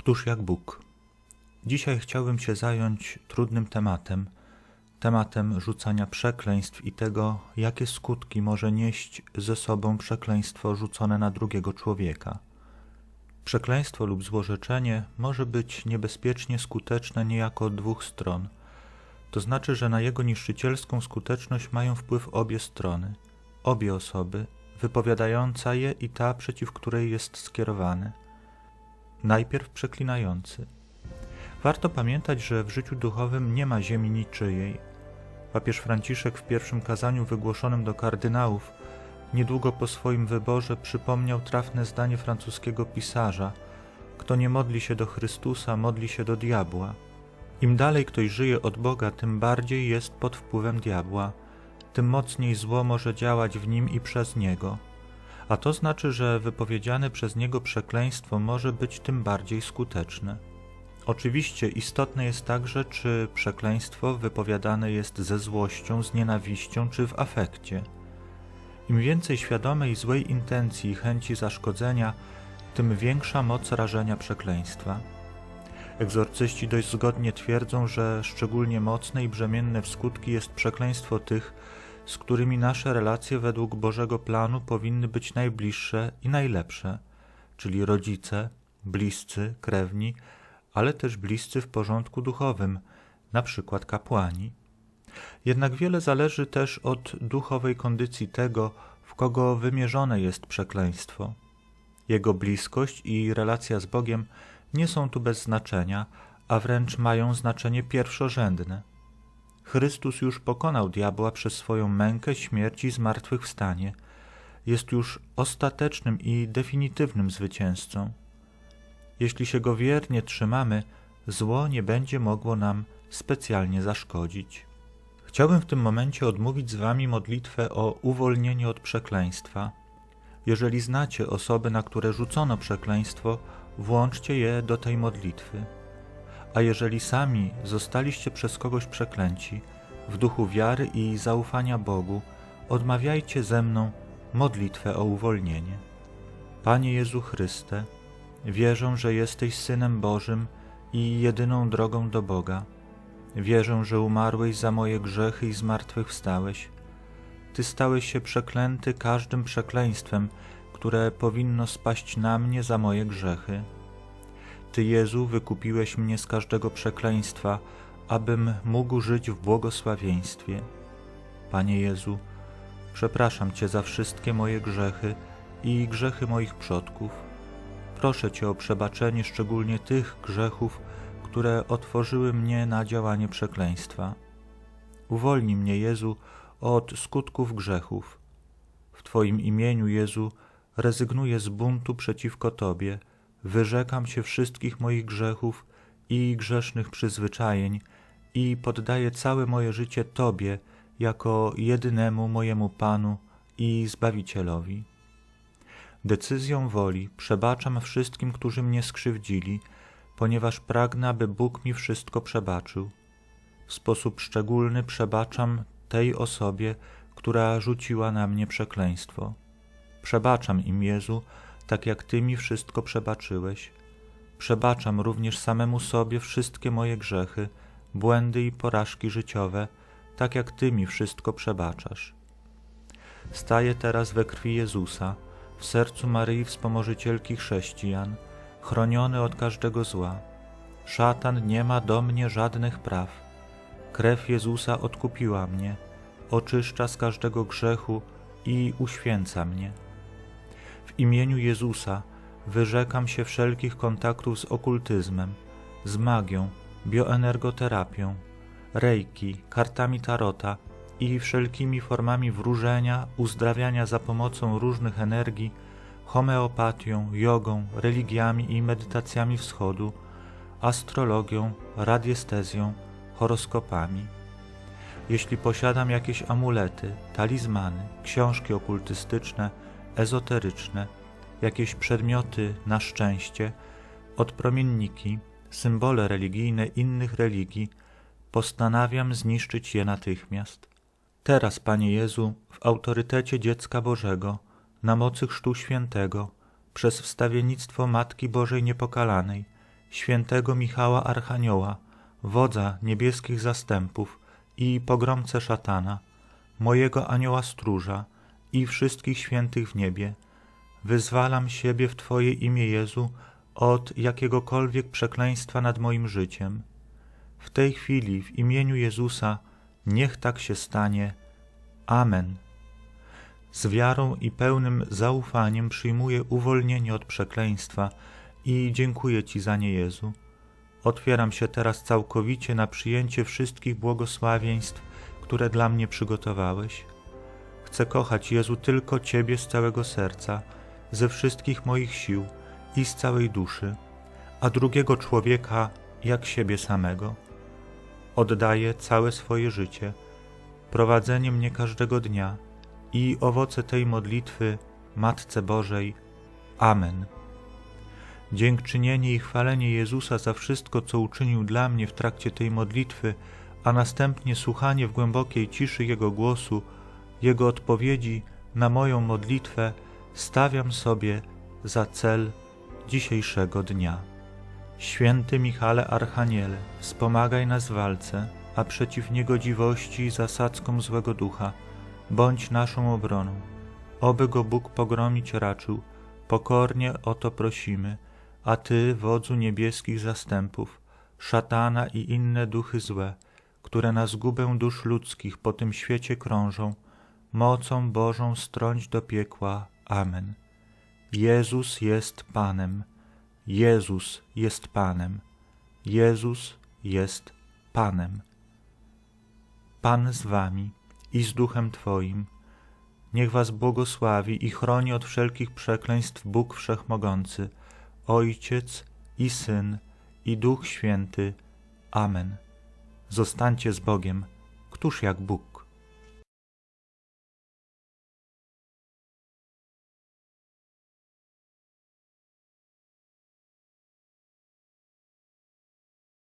Któż jak Bóg? Dzisiaj chciałbym się zająć trudnym tematem, tematem rzucania przekleństw i tego, jakie skutki może nieść ze sobą przekleństwo rzucone na drugiego człowieka. Przekleństwo lub złorzeczenie może być niebezpiecznie skuteczne niejako od dwóch stron. To znaczy, że na jego niszczycielską skuteczność mają wpływ obie strony, obie osoby, wypowiadająca je i ta, przeciw której jest skierowany. Najpierw przeklinający. Warto pamiętać, że w życiu duchowym nie ma ziemi niczyjej. Papież Franciszek w pierwszym kazaniu wygłoszonym do kardynałów niedługo po swoim wyborze przypomniał trafne zdanie francuskiego pisarza: Kto nie modli się do Chrystusa, modli się do diabła. Im dalej ktoś żyje od Boga, tym bardziej jest pod wpływem diabła, tym mocniej zło może działać w nim i przez niego. A to znaczy, że wypowiedziane przez niego przekleństwo może być tym bardziej skuteczne. Oczywiście istotne jest także, czy przekleństwo wypowiadane jest ze złością, z nienawiścią, czy w afekcie. Im więcej świadomej złej intencji i chęci zaszkodzenia, tym większa moc rażenia przekleństwa. Egzorcyści dość zgodnie twierdzą, że szczególnie mocne i brzemienne w skutki jest przekleństwo tych, z którymi nasze relacje według Bożego planu powinny być najbliższe i najlepsze, czyli rodzice, bliscy, krewni, ale też bliscy w porządku duchowym, na przykład kapłani. Jednak wiele zależy też od duchowej kondycji tego, w kogo wymierzone jest przekleństwo. Jego bliskość i relacja z Bogiem nie są tu bez znaczenia, a wręcz mają znaczenie pierwszorzędne. Chrystus już pokonał diabła przez swoją mękę, śmierć i zmartwychwstanie. Jest już ostatecznym i definitywnym zwycięzcą. Jeśli się go wiernie trzymamy, zło nie będzie mogło nam specjalnie zaszkodzić. Chciałbym w tym momencie odmówić z Wami modlitwę o uwolnienie od przekleństwa. Jeżeli znacie osoby, na które rzucono przekleństwo, włączcie je do tej modlitwy. A jeżeli sami zostaliście przez kogoś przeklęci, w duchu wiary i zaufania Bogu, odmawiajcie ze mną modlitwę o uwolnienie. Panie Jezu Chryste, wierzę, że jesteś Synem Bożym i jedyną drogą do Boga. Wierzę, że umarłeś za moje grzechy i zmartwychwstałeś. Ty stałeś się przeklęty każdym przekleństwem, które powinno spaść na mnie za moje grzechy. Ty, Jezu, wykupiłeś mnie z każdego przekleństwa, abym mógł żyć w błogosławieństwie. Panie Jezu, przepraszam Cię za wszystkie moje grzechy i grzechy moich przodków. Proszę Cię o przebaczenie szczególnie tych grzechów, które otworzyły mnie na działanie przekleństwa. Uwolnij mnie, Jezu, od skutków grzechów. W Twoim imieniu, Jezu, rezygnuję z buntu przeciwko Tobie, wyrzekam się wszystkich moich grzechów i grzesznych przyzwyczajeń i poddaję całe moje życie Tobie jako jedynemu mojemu Panu i Zbawicielowi. Decyzją woli przebaczam wszystkim, którzy mnie skrzywdzili, ponieważ pragnę, aby Bóg mi wszystko przebaczył. W sposób szczególny przebaczam tej osobie, która rzuciła na mnie przekleństwo. Przebaczam im, Jezu, tak jak Ty mi wszystko przebaczyłeś. Przebaczam również samemu sobie wszystkie moje grzechy, błędy i porażki życiowe, tak jak Ty mi wszystko przebaczasz. Staję teraz we krwi Jezusa, w sercu Maryi Wspomożycielki chrześcijan, chroniony od każdego zła. Szatan nie ma do mnie żadnych praw. Krew Jezusa odkupiła mnie, oczyszcza z każdego grzechu i uświęca mnie. W imieniu Jezusa wyrzekam się wszelkich kontaktów z okultyzmem, z magią, bioenergoterapią, rejki, kartami tarota i wszelkimi formami wróżenia, uzdrawiania za pomocą różnych energii, homeopatią, jogą, religiami i medytacjami wschodu, astrologią, radiestezją, horoskopami. Jeśli posiadam jakieś amulety, talizmany, książki okultystyczne, ezoteryczne, jakieś przedmioty na szczęście, odpromienniki, symbole religijne innych religii, postanawiam zniszczyć je natychmiast. Teraz, Panie Jezu, w autorytecie dziecka Bożego, na mocy Chrztu Świętego, przez wstawiennictwo Matki Bożej Niepokalanej świętego Michała Archanioła, wodza niebieskich zastępów i pogromcę szatana, mojego anioła stróża i wszystkich świętych w niebie, wyzwalam siebie w Twoje imię Jezu od jakiegokolwiek przekleństwa nad moim życiem. W tej chwili w imieniu Jezusa niech tak się stanie. Amen. Z wiarą i pełnym zaufaniem przyjmuję uwolnienie od przekleństwa i dziękuję Ci za nie, Jezu. Otwieram się teraz całkowicie na przyjęcie wszystkich błogosławieństw, które dla mnie przygotowałeś. Chcę kochać, Jezu, tylko Ciebie z całego serca, ze wszystkich moich sił i z całej duszy, a drugiego człowieka jak siebie samego. Oddaję całe swoje życie, prowadzenie mnie każdego dnia i owoce tej modlitwy Matce Bożej. Amen. Dziękczynienie i chwalenie Jezusa za wszystko, co uczynił dla mnie w trakcie tej modlitwy, a następnie słuchanie w głębokiej ciszy Jego głosu, Jego odpowiedzi na moją modlitwę stawiam sobie za cel dzisiejszego dnia. Święty Michale Archaniele, wspomagaj nas w walce, a przeciw niegodziwości i zasadzkom złego ducha, bądź naszą obroną. Oby go Bóg pogromić raczył, pokornie o to prosimy, a Ty, wodzu niebieskich zastępów, szatana i inne duchy złe, które na zgubę dusz ludzkich po tym świecie krążą, mocą Bożą strąć do piekła. Amen. Jezus jest Panem. Jezus jest Panem. Jezus jest Panem. Pan z Wami i z Duchem Twoim. Niech Was błogosławi i chroni od wszelkich przekleństw Bóg Wszechmogący, Ojciec i Syn i Duch Święty. Amen. Zostańcie z Bogiem. Któż jak Bóg?